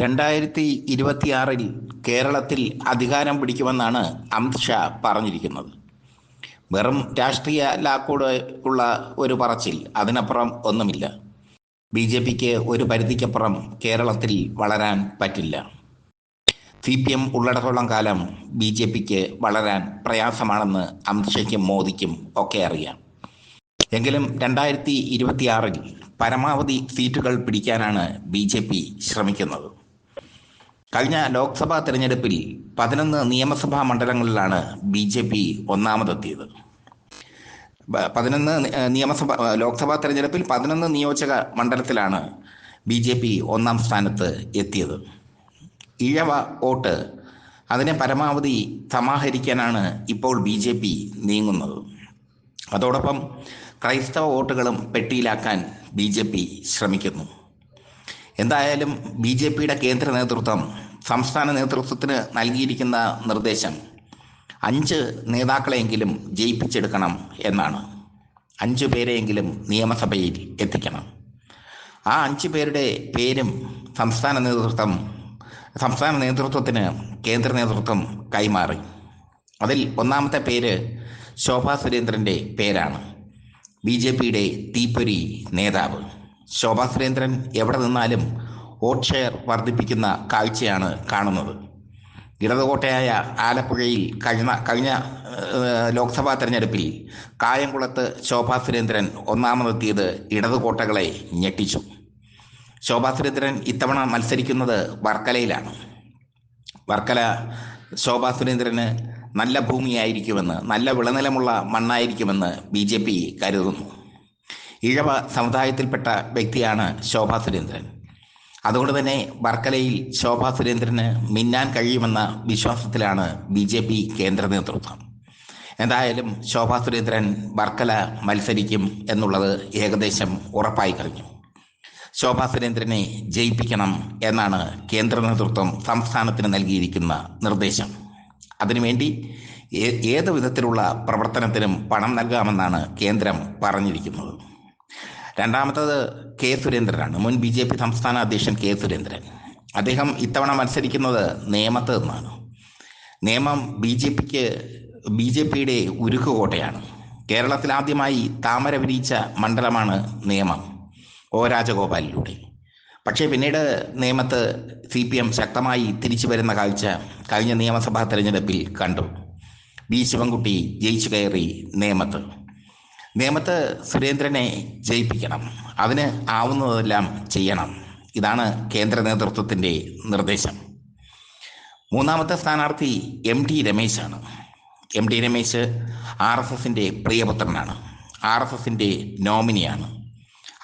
രണ്ടായിരത്തി ഇരുപത്തിയാറിൽ കേരളത്തിൽ അധികാരം പിടിക്കുമെന്നാണ് അമിത് ഷാ പറഞ്ഞിരിക്കുന്നത്. വെറും രാഷ്ട്രീയ ലാക്കോട് ഉള്ള ഒരു പറച്ചിൽ അതിനപ്പുറം ഒന്നുമില്ല. ബി ജെ പിക്ക് ഒരു പരിധിക്കപ്പുറം കേരളത്തിൽ വളരാൻ പറ്റില്ല. സി പി എം ഉള്ളിടത്തോളം കാലം ബി ജെ പിക്ക് വളരാൻ പ്രയാസമാണെന്ന് അമിത്ഷയ്ക്കും മോദിക്കും ഒക്കെ അറിയാം. എങ്കിലും രണ്ടായിരത്തി ഇരുപത്തിയാറിൽ പരമാവധി സീറ്റുകൾ പിടിക്കാനാണ് ബി ജെ പി ശ്രമിക്കുന്നത്. കഴിഞ്ഞ ലോക്സഭാ തെരഞ്ഞെടുപ്പിൽ പതിനൊന്ന് നിയമസഭാ മണ്ഡലങ്ങളിലാണ് ബി ജെ പി ഒന്നാമതെത്തിയത്. പതിനൊന്ന് നിയമസഭ ലോക്സഭാ തെരഞ്ഞെടുപ്പിൽ പതിനൊന്ന് നിയോജക മണ്ഡലത്തിലാണ് ബി ജെ പി ഒന്നാം സ്ഥാനത്ത് എത്തിയത്. ഇഴവ വോട്ട് അതിനെ പരമാവധി സമാഹരിക്കാനാണ് ഇപ്പോൾ ബി ജെ പി നീങ്ങുന്നത്. അതോടൊപ്പം ക്രൈസ്തവ വോട്ടുകളും പെട്ടിയിലാക്കാൻ ബി ജെ പി ശ്രമിക്കുന്നു. എന്തായാലും ബി ജെ പിയുടെ കേന്ദ്ര നേതൃത്വം സംസ്ഥാന നേതൃത്വത്തിന് നൽകിയിരിക്കുന്ന നിർദ്ദേശം അഞ്ച് നേതാക്കളെയെങ്കിലും ജയിപ്പിച്ചെടുക്കണം എന്നാണ്. അഞ്ച് പേരെയെങ്കിലും നിയമസഭയിൽ എത്തിക്കണം. ആ അഞ്ച് പേരുടെ പേരും സംസ്ഥാന നേതൃത്വം സംസ്ഥാന നേതൃത്വത്തിന് കേന്ദ്ര നേതൃത്വം കൈമാറി. അതിൽ ഒന്നാമത്തെ പേര് ശോഭാ സുരേന്ദ്രന്റെ പേരാണ്. ബി ജെ പിയുടെ തീപ്പൊരി നേതാവ്. ശോഭാ സുരേന്ദ്രൻ എവിടെ നിന്നാലും വോട്ട് ഷെയർ വർദ്ധിപ്പിക്കുന്ന കാഴ്ചയാണ് കാണുന്നത്. ഇടതുകോട്ടയായ ആലപ്പുഴയിൽ കഴിഞ്ഞ കഴിഞ്ഞ ലോക്സഭാ തെരഞ്ഞെടുപ്പിൽ കായംകുളത്ത് ശോഭാ സുരേന്ദ്രൻ ഒന്നാമതെത്തിയത് ഇടതുകോട്ടകളെ ഞെട്ടിച്ചു. ശോഭാ സുരേന്ദ്രൻ ഇത്തവണ മത്സരിക്കുന്നത് വർക്കലയിലാണ്. വർക്കല ശോഭാ സുരേന്ദ്രന് നല്ല ഭൂമിയായിരിക്കുമെന്ന് നല്ല വിളനിലമുള്ള മണ്ണായിരിക്കുമെന്ന് ബി കരുതുന്നു. ഇഴവ സമുദായത്തിൽപ്പെട്ട വ്യക്തിയാണ് ശോഭാ സുരേന്ദ്രൻ. അതുകൊണ്ട് തന്നെ വർക്കലയിൽ ശോഭാ സുരേന്ദ്രന് മിന്നാൻ കഴിയുമെന്ന വിശ്വാസത്തിലാണ് ബി ജെ പി കേന്ദ്ര നേതൃത്വം. എന്തായാലും ശോഭാ സുരേന്ദ്രൻ വർക്കല മത്സരിക്കും എന്നുള്ളത് ഏകദേശം ഉറപ്പായി കഴിഞ്ഞു. ശോഭാ സുരേന്ദ്രനെ ജയിപ്പിക്കണം എന്നാണ് കേന്ദ്ര നേതൃത്വം സംസ്ഥാനത്തിന് നൽകിയിരിക്കുന്ന നിർദ്ദേശം. അതിനുവേണ്ടി ഏത് വിധത്തിലുള്ള പ്രവർത്തനത്തിനും പണം നൽകാമെന്നാണ് കേന്ദ്രം പറഞ്ഞിരിക്കുന്നത്. രണ്ടാമത്തത് കെ സുരേന്ദ്രനാണ്. മുൻ ബി ജെ പി സംസ്ഥാന അധ്യക്ഷൻ കെ സുരേന്ദ്രൻ. അദ്ദേഹം ഇത്തവണ മത്സരിക്കുന്നത് നേമത്ത് നിന്നാണ്. നേമം ബി ജെ പിക്ക് ബി ജെ പിയുടെ ഉരുക്കുകോട്ടയാണ്. കേരളത്തിൽ ആദ്യമായി താമര വിരിയിച്ച മണ്ഡലമാണ് നേമം ഒ രാജഗോപാലിലൂടെ. പക്ഷേ പിന്നീട് നിയമത്ത് സി പി എം ശക്തമായി തിരിച്ചു വരുന്ന കാഴ്ച കഴിഞ്ഞ നിയമസഭാ തെരഞ്ഞെടുപ്പിൽ കണ്ടു. ബി ശിവൻകുട്ടി ജയിച്ചു കയറി നിയമത്ത് നിയമത്ത് സുരേന്ദ്രനെ ജയിപ്പിക്കണം. അതിന് ആവുന്നതെല്ലാം ചെയ്യണം. ഇതാണ് കേന്ദ്ര നേതൃത്വത്തിന്റെ നിർദ്ദേശം. മൂന്നാമത്തെ സ്ഥാനാർത്ഥി M T രമേശാണ്. M T Ramesh R S എസിന്റെ പ്രിയപുത്രനാണ്. ആർ എസ് എസിന്റെ നോമിനിയാണ്.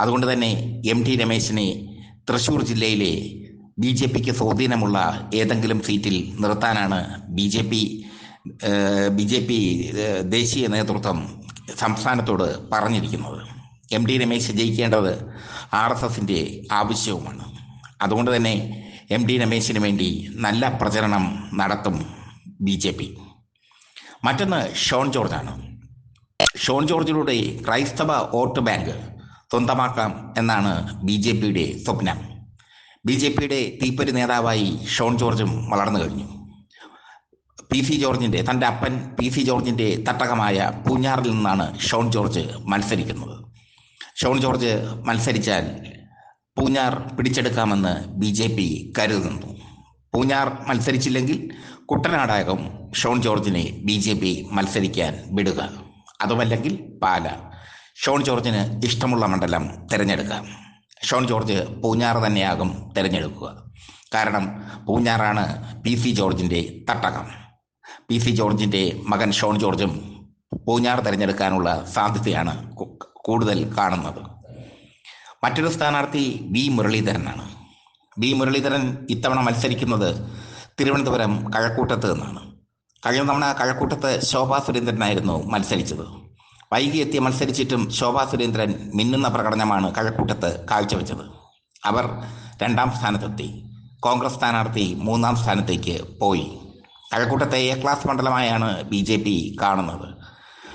അതുകൊണ്ട് തന്നെ എം ടി രമേശിനെ തൃശ്ശൂർ ജില്ലയിലെ ബി ജെ പിക്ക് സ്വാധീനമുള്ള ഏതെങ്കിലും സീറ്റിൽ നിർത്താനാണ് B J P B J P ദേശീയ നേതൃത്വം സംസ്ഥാനത്തോട് പറഞ്ഞിരിക്കുന്നത്. എം ടി രമേശ് ജയിക്കേണ്ടത് ആർ എസ് എസിന്റെ ആവശ്യവുമാണ്. അതുകൊണ്ട് തന്നെ എം ടി രമേശിന് വേണ്ടി നല്ല പ്രചരണം നടത്തും ബി ജെ പി. മറ്റൊന്ന് ഷോൺ ജോർജാണ്. ഷോൺ ജോർജിലൂടെ ക്രൈസ്തവ വോട്ട് ബാങ്ക് സ്വന്തമാക്കാം എന്നാണ് ബി ജെ പിയുടെ സ്വപ്നം. ബി ജെ പിയുടെ തീപ്പൊരി നേതാവായി ഷോൺ ജോർജും വളർന്നു കഴിഞ്ഞു. പി സി ജോർജിന്റെ തന്റെ അപ്പൻ പി സി ജോർജിന്റെ തട്ടകമായ പൂഞ്ഞാറിൽ നിന്നാണ് ഷോൺ ജോർജ് മത്സരിക്കുന്നത്. ഷോൺ ജോർജ് മത്സരിച്ചാൽ പൂഞ്ഞാർ പിടിച്ചെടുക്കാമെന്ന് ബി ജെ പി കരുതുന്നു. പൂഞ്ഞാർ മത്സരിച്ചില്ലെങ്കിൽ കുട്ടനാടാകും ഷോൺ ജോർജിനെ ബി ജെ പി മത്സരിക്കാൻ വിടുക. അതുമല്ലെങ്കിൽ പാല. ഷോൺ ജോർജിന് ഇഷ്ടമുള്ള മണ്ഡലം തിരഞ്ഞെടുക്കാം ഷോൺ ജോർജ് പൂഞ്ഞാർ തന്നെയാകും തിരഞ്ഞെടുക്കുക. കാരണം പൂഞ്ഞാറാണ് പി സി ജോർജിന്റെ തട്ടകം. പി സി ജോർജിന്റെ മകൻ ഷോൺ ജോർജും പൂഞ്ഞാർ തിരഞ്ഞെടുക്കാനുള്ള സാധ്യതയാണ് കൂടുതൽ കാണുന്നത്. മറ്റൊരു സ്ഥാനാർത്ഥി വി മുരളീധരനാണ്. വി മുരളീധരൻ ഇത്തവണ മത്സരിക്കുന്നത് തിരുവനന്തപുരം കഴക്കൂട്ടത്ത് നിന്നാണ്. കഴിഞ്ഞ തവണ കഴക്കൂട്ടത്ത് ശോഭാ സുരേന്ദ്രനായിരുന്നു മത്സരിച്ചത്. വൈകി എത്തിയ മത്സരിച്ചിട്ടും ശോഭാ സുരേന്ദ്രൻ മിന്നുന്ന പ്രകടനമാണ് കഴക്കൂട്ടത്ത് കാഴ്ചവെച്ചത്. അവർ രണ്ടാം സ്ഥാനത്തെത്തി. കോൺഗ്രസ് സ്ഥാനാർത്ഥി മൂന്നാം സ്ഥാനത്തേക്ക് പോയി. കഴക്കൂട്ടത്തെ എ ക്ലാസ് മണ്ഡലമായാണ് ബി ജെ പി കാണുന്നത്.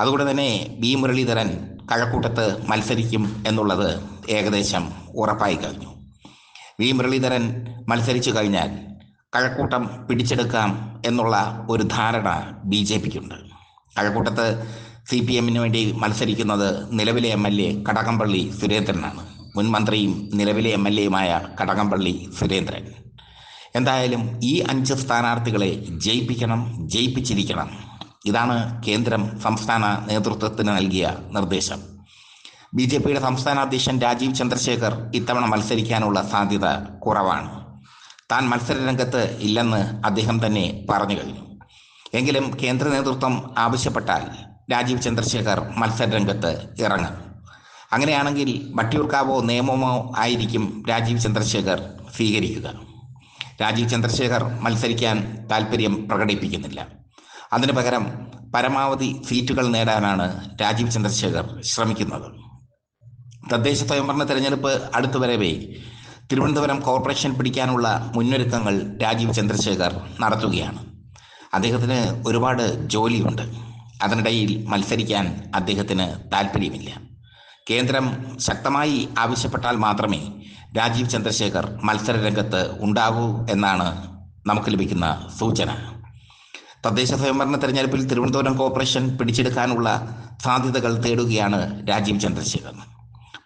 അതുകൊണ്ട് തന്നെ ബി മുരളീധരൻ കഴക്കൂട്ടത്ത് മത്സരിക്കും എന്നുള്ളത് ഏകദേശം ഉറപ്പായി കഴിഞ്ഞു. വി മുരളീധരൻ മത്സരിച്ചു കഴിഞ്ഞാൽ കഴക്കൂട്ടം പിടിച്ചെടുക്കാം എന്നുള്ള ഒരു ധാരണ ബി ജെ പിക്കുണ്ട്. കഴക്കൂട്ടത്ത് സി പി എമ്മിന് വേണ്ടി മത്സരിക്കുന്നത് നിലവിലെ എം എൽ എ കടകംപള്ളി സുരേന്ദ്രനാണ്. മുൻ മന്ത്രിയും നിലവിലെ എം എൽ എയുമായ കടകംപള്ളി സുരേന്ദ്രൻ. എന്തായാലും ഈ അഞ്ച് സ്ഥാനാർത്ഥികളെ ജയിപ്പിക്കണം ജയിപ്പിച്ചിരിക്കണം. ഇതാണ് കേന്ദ്രം സംസ്ഥാന നേതൃത്വത്തിന് നൽകിയ നിർദ്ദേശം. ബി ജെ പിയുടെ സംസ്ഥാന അധ്യക്ഷൻ രാജീവ് ചന്ദ്രശേഖർ ഇത്തവണ മത്സരിക്കാനുള്ള സാധ്യത കുറവാണ്. താൻ മത്സരരംഗത്ത് ഇല്ലെന്ന് അദ്ദേഹം തന്നെ പറഞ്ഞു കഴിഞ്ഞു. എങ്കിലും കേന്ദ്ര നേതൃത്വം ആവശ്യപ്പെട്ടാൽ രാജീവ് ചന്ദ്രശേഖർ മത്സരരംഗത്ത് ഇറങ്ങും. അങ്ങനെയാണെങ്കിൽ വട്ടിയൂർക്കാവോ നിയമമോ ആയിരിക്കും രാജീവ് ചന്ദ്രശേഖർ സ്വീകരിക്കുക. രാജീവ് ചന്ദ്രശേഖർ മത്സരിക്കാൻ താല്പര്യം പ്രകടിപ്പിക്കുന്നില്ല. അതിനു പകരം പരമാവധി സീറ്റുകൾ നേടാനാണ് രാജീവ് ചന്ദ്രശേഖർ ശ്രമിക്കുന്നത്. തദ്ദേശ സ്വയംഭരണ തെരഞ്ഞെടുപ്പ് അടുത്തു വരവേ തിരുവനന്തപുരം കോർപ്പറേഷൻ പിടിക്കാനുള്ള മുന്നൊരുക്കങ്ങൾ രാജീവ് ചന്ദ്രശേഖർ നടത്തുകയാണ്. അദ്ദേഹത്തിന് ഒരുപാട് ജോലിയുണ്ട്. അതിനിടയിൽ മത്സരിക്കാൻ അദ്ദേഹത്തിന് താല്പര്യമില്ല കേന്ദ്രം ശക്തമായി ആവശ്യപ്പെട്ടാൽ മാത്രമേ രാജീവ് ചന്ദ്രശേഖർ മത്സര രംഗത്ത് ഉണ്ടാകൂ എന്നാണ് നമുക്ക് ലഭിക്കുന്ന സൂചന. തദ്ദേശ സ്വയംഭരണ തെരഞ്ഞെടുപ്പിൽ തിരുവനന്തപുരം കോർപ്പറേഷൻ പിടിച്ചെടുക്കാനുള്ള സാധ്യതകൾ തേടുകയാണ് രാജീവ് ചന്ദ്രശേഖർ.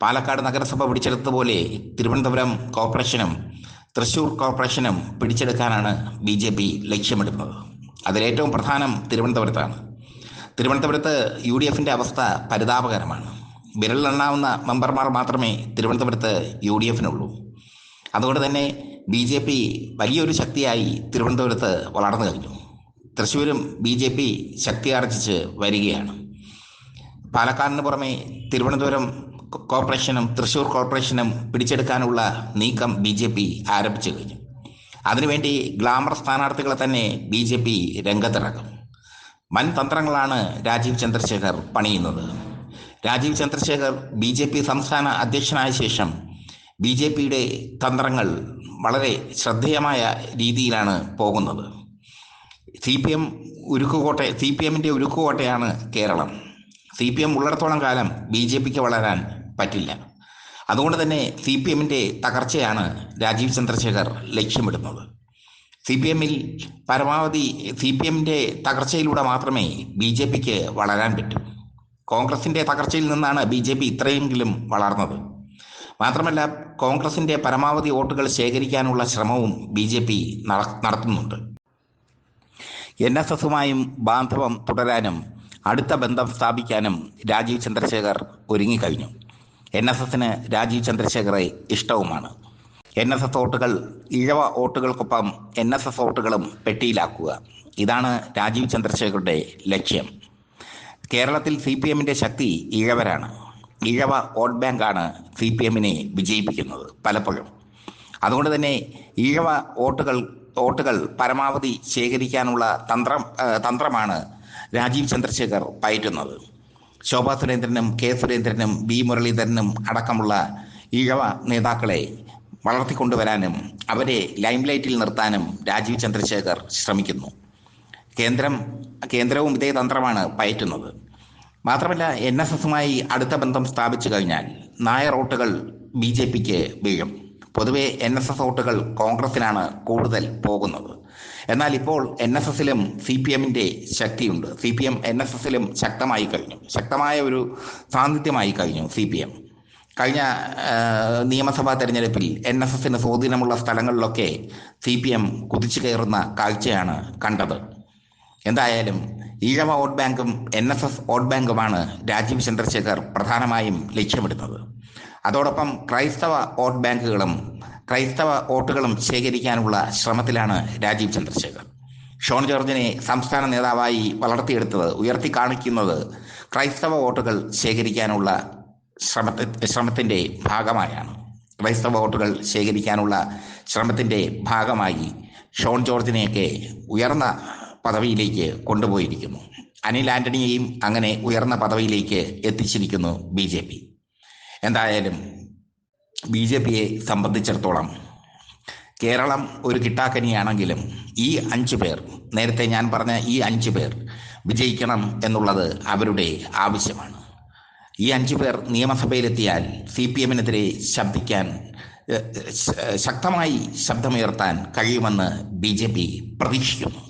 പാലക്കാട് നഗരസഭ പിടിച്ചെടുത്തതുപോലെ തിരുവനന്തപുരം കോർപ്പറേഷനും തൃശൂർ കോർപ്പറേഷനും പിടിച്ചെടുക്കാനാണ് ബി ജെ പി ലക്ഷ്യമിടുന്നത്. അതിലേറ്റവും പ്രധാനം തിരുവനന്തപുരത്താണ്. തിരുവനന്തപുരത്ത് യു ഡി എഫിന്റെ അവസ്ഥ പരിതാപകരമാണ്. വിരലിലെണ്ണാവുന്ന മെമ്പർമാർ മാത്രമേ തിരുവനന്തപുരത്ത് യു ഡി എഫിനുള്ളൂ. അതുകൊണ്ട് തന്നെ ബി ജെ പി വലിയൊരു ശക്തിയായി തിരുവനന്തപുരത്ത് വളർന്നു കഴിഞ്ഞു. തൃശ്ശൂരും ബി ജെ പി ശക്തിയാർജിച്ച് വരികയാണ്. പാലക്കാടിന് പുറമെ തിരുവനന്തപുരം കോർപ്പറേഷനും തൃശ്ശൂർ കോർപ്പറേഷനും പിടിച്ചെടുക്കാനുള്ള നീക്കം ബി ജെ പി ആരംഭിച്ചു കഴിഞ്ഞു. അതിനുവേണ്ടി ഗ്ലാമർ സ്ഥാനാർത്ഥികളെ തന്നെ ബി ജെ പി രംഗത്തിറക്കും. വൻ തന്ത്രങ്ങളാണ് രാജീവ് ചന്ദ്രശേഖർ പണിയുന്നത്. Rajeev Chandrasekhar B J P സംസ്ഥാന അധ്യക്ഷനായ ശേഷം ബി ജെ പിയുടെ തന്ത്രങ്ങൾ വളരെ ശ്രദ്ധേയമായ രീതിയിലാണ് പോകുന്നത്. സി പി എം ഉരുക്കുകോട്ട സി പി എമ്മിന്റെ ഉരുക്കുകോട്ടയാണ് കേരളം. സി പി എം ഉള്ളിടത്തോളം കാലം ബി ജെ പിക്ക് വളരാൻ പറ്റില്ല. അതുകൊണ്ട് തന്നെ സി പി എമ്മിന്റെ തകർച്ചയാണ് രാജീവ് ചന്ദ്രശേഖർ ലക്ഷ്യമിടുന്നത്. സി പി എമ്മിൽ പരമാവധി സി പി എമ്മിന്റെ തകർച്ചയിലൂടെ മാത്രമേ ബി ജെ പിക്ക് വളരാൻ പറ്റൂ. കോൺഗ്രസിന്റെ തകർച്ചയിൽ നിന്നാണ് ബി ജെ പി ഇത്രയെങ്കിലും വളർന്നത്. മാത്രമല്ല കോൺഗ്രസിന്റെ പരമാവധി വോട്ടുകൾ ശേഖരിക്കാനുള്ള ശ്രമവും ബി ജെ പി നടത്തുന്നുണ്ട്. എൻ എസ് എസുമായും ബാന്ധവം തുടരാനും അടുത്ത ബന്ധം സ്ഥാപിക്കാനും രാജീവ് ചന്ദ്രശേഖർ ഒരുങ്ങിക്കഴിഞ്ഞു. എൻ എസ് എസിന് രാജീവ് ചന്ദ്രശേഖറെ ഇഷ്ടവുമാണ്. എൻ എസ് എസ് വോട്ടുകൾ ഇഴവ വോട്ടുകൾക്കൊപ്പം എൻ എസ് എസ് വോട്ടുകളും പെട്ടിയിലാക്കുക. ഇതാണ് രാജീവ് ചന്ദ്രശേഖറുടെ ലക്ഷ്യം. കേരളത്തിൽ സി പി എമ്മിന്റെ ശക്തി ഇഴവരാണ് ഇഴവ വോട്ട് ബാങ്കാണ് സി പി എമ്മിനെ വിജയിപ്പിക്കുന്നത് പലപ്പോഴും. അതുകൊണ്ട് തന്നെ ഈഴവ വോട്ടുകൾ വോട്ടുകൾ പരമാവധി ശേഖരിക്കാനുള്ള തന്ത്രം തന്ത്രമാണ് രാജീവ് ചന്ദ്രശേഖർ പയറ്റുന്നത്. ശോഭാ സുരേന്ദ്രനും കെ സുരേന്ദ്രനും ബി മുരളീധരനും അടക്കമുള്ള ഈഴവ നേതാക്കളെ വളർത്തിക്കൊണ്ടുവരാനും അവരെ ലൈംലൈറ്റിൽ നിർത്താനും രാജീവ് ചന്ദ്രശേഖർ ശ്രമിക്കുന്നു. കേന്ദ്രം കേന്ദ്രവും ഇതേ തന്ത്രമാണ് പയറ്റുന്നത്. മാത്രമല്ല എൻ എസ് എസുമായി അടുത്ത ബന്ധം സ്ഥാപിച്ചു കഴിഞ്ഞാൽ നായർ വോട്ടുകൾ ബി ജെ പിക്ക് വീഴും. പൊതുവെ എൻ എസ് എസ് വോട്ടുകൾ കോൺഗ്രസിനാണ് കൂടുതൽ പോകുന്നത്. എന്നാൽ ഇപ്പോൾ എൻ എസ് എസിലും സി പി എമ്മിന്റെ ശക്തിയുണ്ട്. C P M N S എസിലും ശക്തമായി കഴിഞ്ഞു. ശക്തമായ ഒരു സാന്നിധ്യമായി കഴിഞ്ഞു സി പി എം. കഴിഞ്ഞ നിയമസഭാ തെരഞ്ഞെടുപ്പിൽ എൻ എസ് എസിന് സ്വാധീനമുള്ള സ്ഥലങ്ങളിലൊക്കെ സി പി എം കുതിച്ചു കയറുന്ന കാഴ്ചയാണ് കണ്ടത്. എന്തായാലും ഈഴവ വോട്ട് ബാങ്കും എൻ എസ് എസ് വോട്ട് ബാങ്കുമാണ് രാജീവ് ചന്ദ്രശേഖർ പ്രധാനമായും ലക്ഷ്യമിടുന്നത്. അതോടൊപ്പം ക്രൈസ്തവ വോട്ട് ബാങ്കുകളും ക്രൈസ്തവ വോട്ടുകളും ശേഖരിക്കാനുള്ള ശ്രമത്തിലാണ് രാജീവ് ചന്ദ്രശേഖർ. ഷോൺ ജോർജിനെ സംസ്ഥാന നേതാവായി വളർത്തിയെടുത്തത് ഉയർത്തി കാണിക്കുന്നത് ക്രൈസ്തവ വോട്ടുകൾ ശേഖരിക്കാനുള്ള ശ്രമത്തി ശ്രമത്തിന്റെ ഭാഗമായാണ്. ക്രൈസ്തവ വോട്ടുകൾ ശേഖരിക്കാനുള്ള ശ്രമത്തിന്റെ ഭാഗമായി ഷോൺ ജോർജിനെയൊക്കെ ഉയർന്ന പദവിയിലേക്ക് കൊണ്ടുപോയിരിക്കുന്നു. അനിൽ ആന്റണിയെയും അങ്ങനെ ഉയർന്ന പദവിയിലേക്ക് എത്തിച്ചിരിക്കുന്നു ബി ജെ പി. എന്തായാലും ബി ജെ പിയെ സംബന്ധിച്ചിടത്തോളം കേരളം ഒരു കിട്ടാക്കനിയാണെങ്കിലും ഈ അഞ്ച് പേർ നേരത്തെ ഞാൻ പറഞ്ഞ ഈ അഞ്ച് പേർ വിജയിക്കണം എന്നുള്ളത് അവരുടെ ആവശ്യമാണ്. ഈ അഞ്ചു പേർ നിയമസഭയിലെത്തിയാൽ സി പി എമ്മിനെതിരെ ശബ്ദിക്കാൻ ശക്തമായി ശബ്ദമുയർത്താൻ കഴിയുമെന്ന് ബി ജെ പി പ്രതീക്ഷിക്കുന്നു.